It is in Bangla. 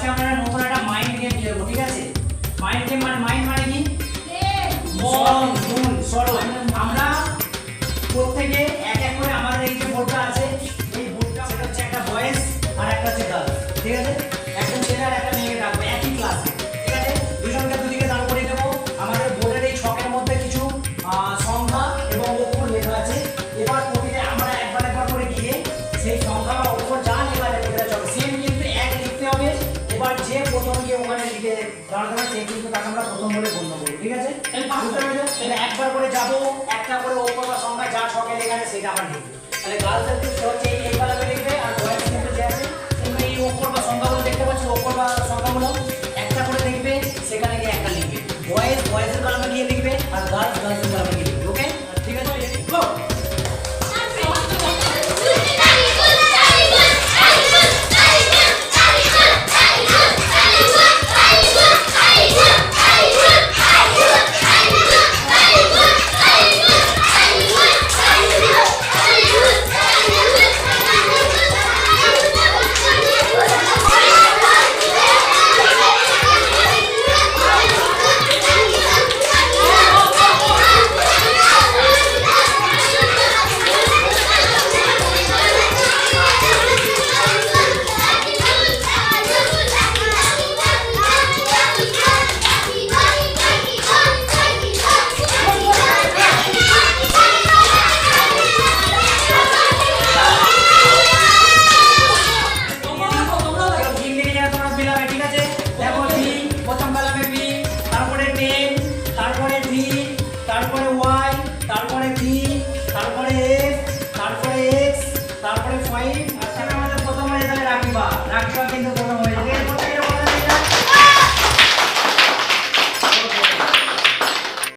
下班 সেই কিন্তু তাকে প্রথম বলে গণ্য করি ঠিক আছে? তাহলে একবার করে যাব একটা করে ওপর বা সংখ্যা যা সকালে এখানে সেটা আবার নেই তাহলে গার্লস হচ্ছে jumping to the